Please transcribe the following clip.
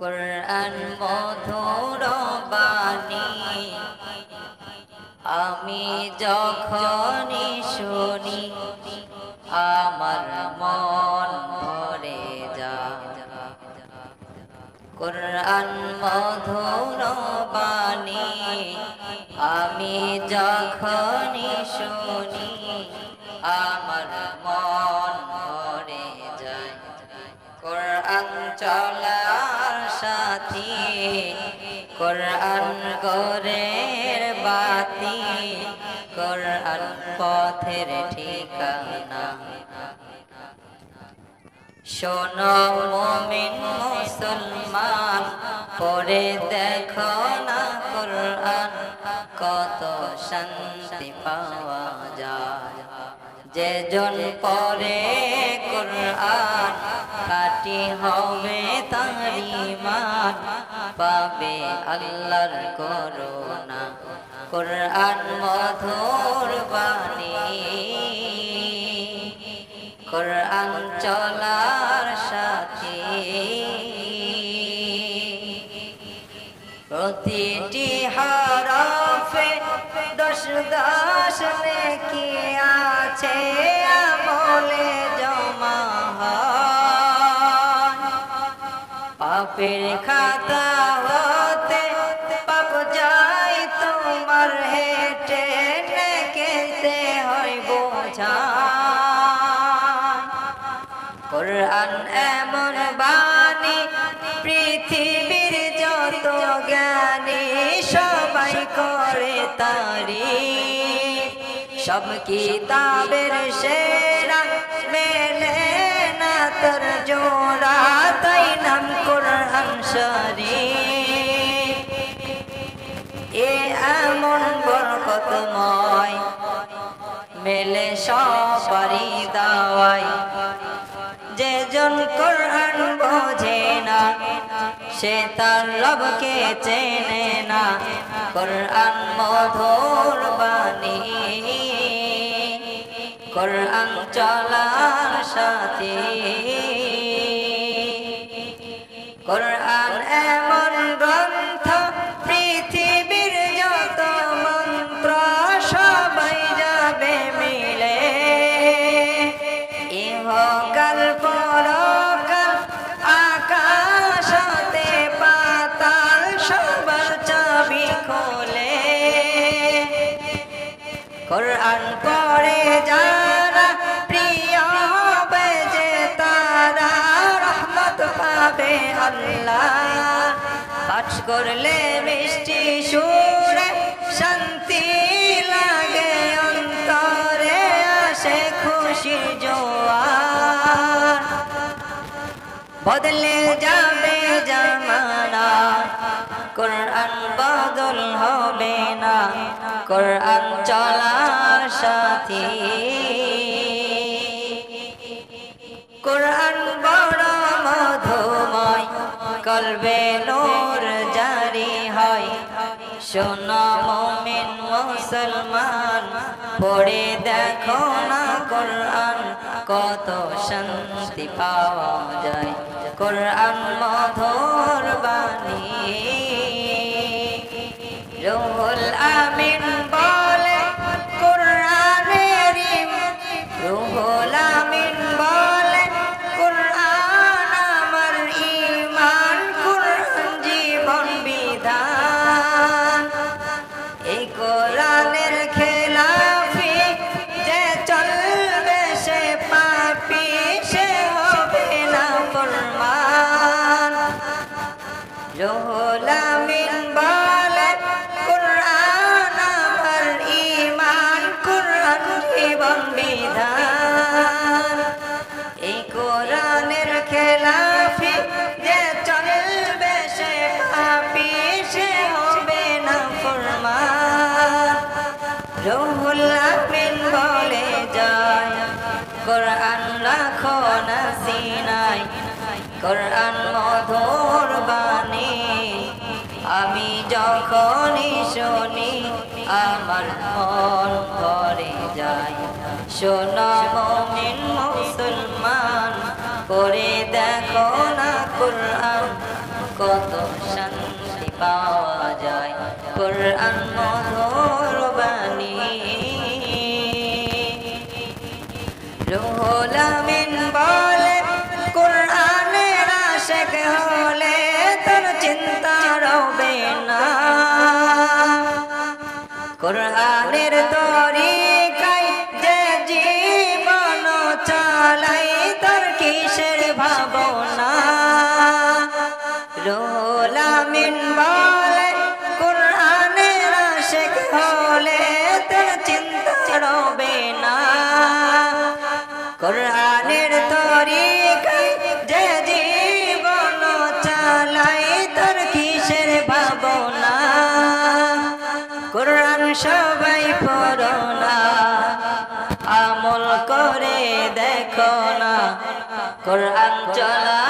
কোরআন মধুর বাণী আমি যখনই শুনি, আমার মন ভরে যা কোরআন মধুর বাণী আমি যখনই শুনি, আমার মন কোরআন গোরের বাতি, কোরআন পথের ঠিকানা। শোনো মমিন মুসলমান পরে দেখো না কোরআন, কত শান্তি পাওয়া যায়। যে জন পরে কোরআন কাটি হবে পাবে আল্লাহর করোনা কোরআন মধুর বাণী। কোরআন চলার সাথে প্রতিটি হরফে দশ দশ কি আছে আমলে পাপের খাতা হতে পাপ যাই তোমার হেটে কেতে হয় বোঝা। কোরআন এমন বাণী, পৃথিবীর যত জ্ঞানী সবাই করে তারি। সব কিতাবের সেরা মেলে তোর জোড়া তাই নাম কোরআন শরীফ। এ এমন বরকতময়, মেলে সবারই দাওয়াই যে জন কোরআন বোঝে না, সে তার রবকে চেনে না। কোরআন মধুর বাণী, কোরআন চলার সাথে। কোরআন এমন গ্রন্থ, পৃথিবীর যত মন্ত্র, সবাই যাবে মিলে। ইহকাল পরকাল, আকাশতে সবার পড়ে যারা পাবে আল্লাহ। পাঠ করলে মিষ্টি সুরে শান্তি লাগে, অন্তরে আসে খুশি জোয়ার। বদলে যাবে জামানা, কোরআন বদল হবে না, কোরআন চলার সাথী। কলবে নূর জারি হয়। শোনো মুমিন মুসলমান, পড়ে দেখো না কোরআন, কত শান্তি পাওয়া যায়। কোরআন মধুর বাণী। রুহুল আমিন কোরআন রাখো না সিনাই। কোরআন মধুর বাণী। আমি যখনই শুনি, আমার মন ভরে যায়। শোনা মমিন মুসলমান করে দেখো না কোরআন, কত শান্তি পাওয়া যায়। কোরআন মধুর সবাই পড়ো না আমল করে দেখো না কোরআন চলা।